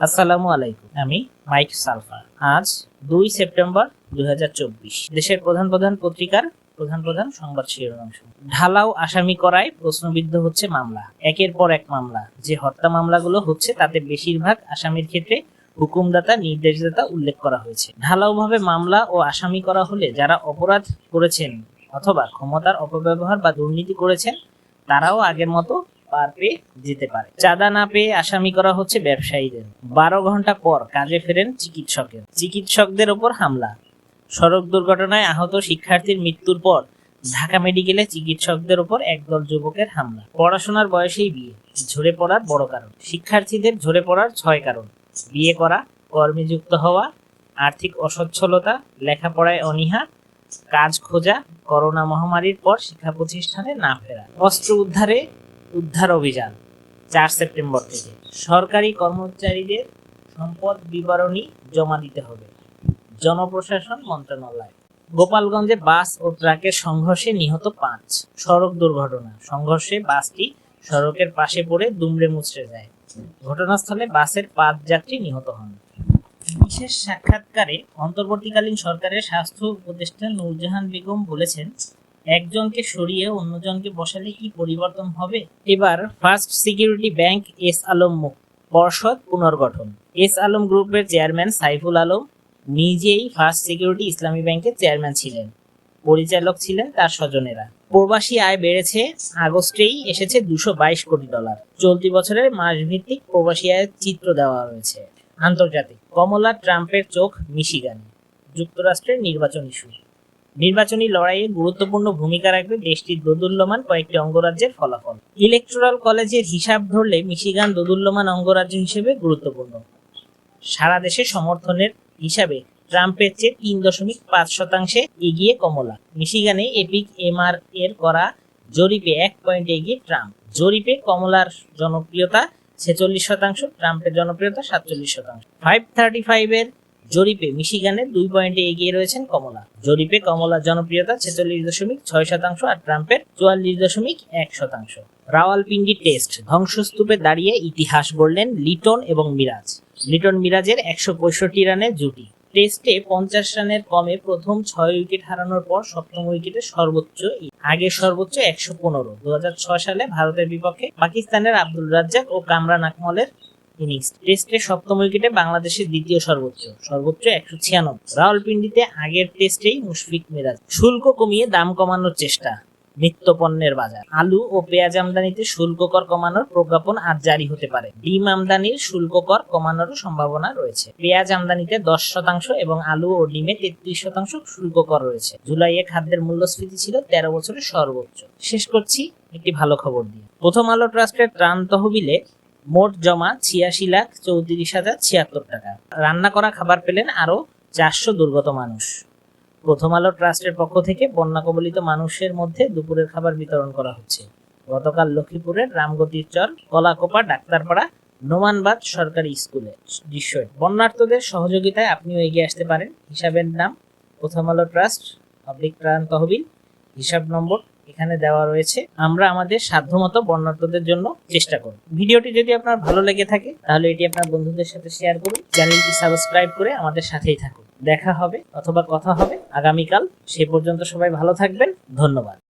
আসসালামু আলাইকুম, আমি মাইক সালফা। আজ দুই সেপ্টেম্বর দুই হাজার চব্বিশ। দেশের প্রধান প্রধান পত্রিকার প্রধান প্রধান সংবাদ শিরোনাম ঢালাও আসামি করায় প্রশ্নবিদ্ধ হচ্ছে মামলা। একের পর এক মামলা। যে হত্যা মামলাগুলো হচ্ছে, তাতে বেশিরভাগ আসামির ক্ষেত্রে হুকুমদাতা, নির্দেশদাতা উল্লেখ করা হয়েছে। ঢালাওভাবে মামলা ও আসামি করা হলে যারা অপরাধ করেছেন অথবা ক্ষমতার অপব্যবহার বা দুর্নীতি করেছেন, তারাও আগের মতো পার যেতে পারে। চাঁদা না পেয়ে আসামি করা হচ্ছে ব্যবসায়ীদের। বারো ঘণ্টা পর কাজে ফেরেন চিকিৎসকের। চিকিৎসকদের ওপর হামলা। সড়ক দুর্ঘটনায় আহত শিক্ষার্থীর মৃত্যুর পর ঢাকা মেডিকেলে চিকিৎসকদের ওপর একদল যুবকের হামলা। পড়াশোনার বয়সেই বিয়ে। ঝরে পড়ার বড় কারণ। শিক্ষার্থীদের ঝরে পড়ার ছয় কারণ। বিয়ে করা কর্মে যুক্ত হওয়া, আর্থিক অসচ্ছলতা, লেখাপড়ায় অনীহা, কাজ খোঁজা, করোনা মহামারীর পর শিক্ষা প্রতিষ্ঠানে না ফেরা। অস্ত্র উদ্ধারে উদ্ধার অভিযান, চার সেপ্টেম্বর থেকে। সরকারি কর্মচারীদের সম্পদ বিবরণী জমা দিতে হবে। জনপ্রশাসন মন্ত্রণালয়। গোপালগঞ্জে বাস ও ট্রাকের সংঘর্ষে নিহত পাঁচ। সড়ক দুর্ঘটনা। সংঘর্ষে বাসটি সড়কের পাশে পড়ে দুমড়ে মুচড়ে যায়। ঘটনাস্থলে বাসের পাঁচ যাত্রী নিহত হন। বিশেষ সাক্ষাৎকারে অন্তর্বর্তীকালীন সরকারের স্বাস্থ্য উপদেষ্টা নূরজাহান বেগম বলেছেন একজনকে সরিয়ে অন্যজনকে বসালে কি পরিবর্তন হবে? এবার First Security Bank S Alam পর্ষদ পুনর্গঠন। এস আলম গ্রুপের চেয়ারম্যান সাইফুল আলম নিজেই ফার্স্ট সিকিউরিটি ইসলামী ব্যাংকের চেয়ারম্যান ছিলেন, পরিচালক ছিলেন তার স্বজনেরা। প্রবাসী আয় বেড়েছে, আগস্টেই এসেছে দুশো বাইশ কোটি ডলার। চলতি বছরের মাসভিত্তিক প্রবাসী আয়ের চিত্র দেওয়া হয়েছে। আন্তর্জাতিক। কমলা ট্রাম্পের চোখ মিশিগান। যুক্তরাষ্ট্রের নির্বাচন ইস্যু। নির্বাচনী লড়াইয়ে গুরুত্বপূর্ণ ভূমিকা রাখবে দেশটির দোদুল্যমান কয়েকটি অঙ্গরাজ্যের ফলাফল। ইলেকট্রাল কলেজের হিসাব ধরলে মিশিগান দোদুল্যমান অঙ্গরাজ্য হিসেবে গুরুত্বপূর্ণ। সারা দেশে সমর্থনের হিসাবে ট্রাম্পের চেয়ে তিন দশমিক পাঁচ শতাংশে এগিয়ে কমলা। মিশিগানে এপিক এমআর এর করা জরিপে এক পয়েন্ট এগিয়ে ট্রাম্প। জরিপে কমলার জনপ্রিয়তা ছেচল্লিশ শতাংশ, ট্রাম্পের জনপ্রিয়তা সাতচল্লিশ শতাংশ। ফাইভ থার্টি ফাইভের জরিপে মিশিগানে দুই পয়েন্টে এগিয়ে রয়েছেন কমলা। জরিপে কমলার জনপ্রিয়তা ছেচল্লিশ দশমিক ছয় শতাংশ আর ট্রাম্পের চুয়াল্লিশ দশমিক এক শতাংশ। রাওয়ালপিন্ডি টেস্ট ধ্বংসস্তূপে দাঁড়িয়ে ইতিহাস গড়লেন লিটন এবং মিরাজ। লিটন মিরাজের একশো পঁয়ষট্টি রানের জুটি। টেস্টে পঞ্চাশ রানের কমে প্রথম ছয় উইকেট হারানোর পর সপ্তম উইকেটে সর্বোচ্চ আগের সর্বোচ্চ একশো পনেরো। দু সালে ভারতের বিপক্ষে পাকিস্তানের আব্দুল রাজ্জাক ও কামরান আকমলের ইনিংস টেস্টে সপ্তম উইকেটে বাংলাদেশের দ্বিতীয় সর্বোচ্চ সর্বোচ্চ একশো ছিয়ানব্বই। রাওয়ালপিন্ডিতে আগের টেস্টেই মুশফিক মিরাজ। শুল্ক কমিয়ে দাম কমানোর চেষ্টা নিত্য পণ্যের বাজার। আলু ও পেঁয়াজ আমদানিতে শুল্ক কর কমানোর প্রজ্ঞাপন আজ জারি হতে পারে। ডিম আমদানির শুল্ক কর কমানোর সম্ভাবনা রয়েছে। পেঁয়াজ আমদানিতে দশ শতাংশ এবং আলু ও ডিমে তেত্রিশ শতাংশ শুল্ক কর রয়েছে। জুলাইয়ে খাদ্যের মূল্যস্ফীতি ছিল তেরো বছরের সর্বোচ্চ। শেষ করছি একটি ভালো খবর দিয়ে। প্রথম আলো ট্রাস্টের ত্রাণ তহবিলে মোট জমা ছিয়াশি লাখ চৌত্রিশ হাজার ছিয়াত্তর টাকা। রান্না করা খাবার পেলেন আরও চারশো দুর্গত মানুষ। প্রথম আলো ট্রাস্টের পক্ষ থেকে বন্যা কবলিত মানুষের মধ্যে দুপুরের খাবার বিতরণ করা হচ্ছে। গতকাল লক্ষ্মীপুরের রামগতির চর কলাকোপা, ডাক্তারপাড়া, নোমানবাদ সরকারি স্কুলে। দৃশ্য বন্যার্থদের সহযোগিতায় আপনিও এগিয়ে আসতে পারেন। হিসাবের নাম প্রথম আলো ট্রাস্ট, পাবলিক ত্রাণ তহবিল, হিসাব নম্বর এখানে দেওয়া রয়েছে, আমরা আমাদের সাধ্যমতো বর্ণার্থদের জন্য চেষ্টা করব। ভিডিওটি যদি আপনার ভালো লেগে থাকে, তাহলে এটি আপনার বন্ধুদের সাথে শেয়ার করুন। চ্যানেলটি সাবস্ক্রাইব করে আমাদের সাথেই থাকুন। দেখা হবে অথবা কথা হবে আগামীকাল। সে পর্যন্ত সবাই ভালো থাকবেন। ধন্যবাদ।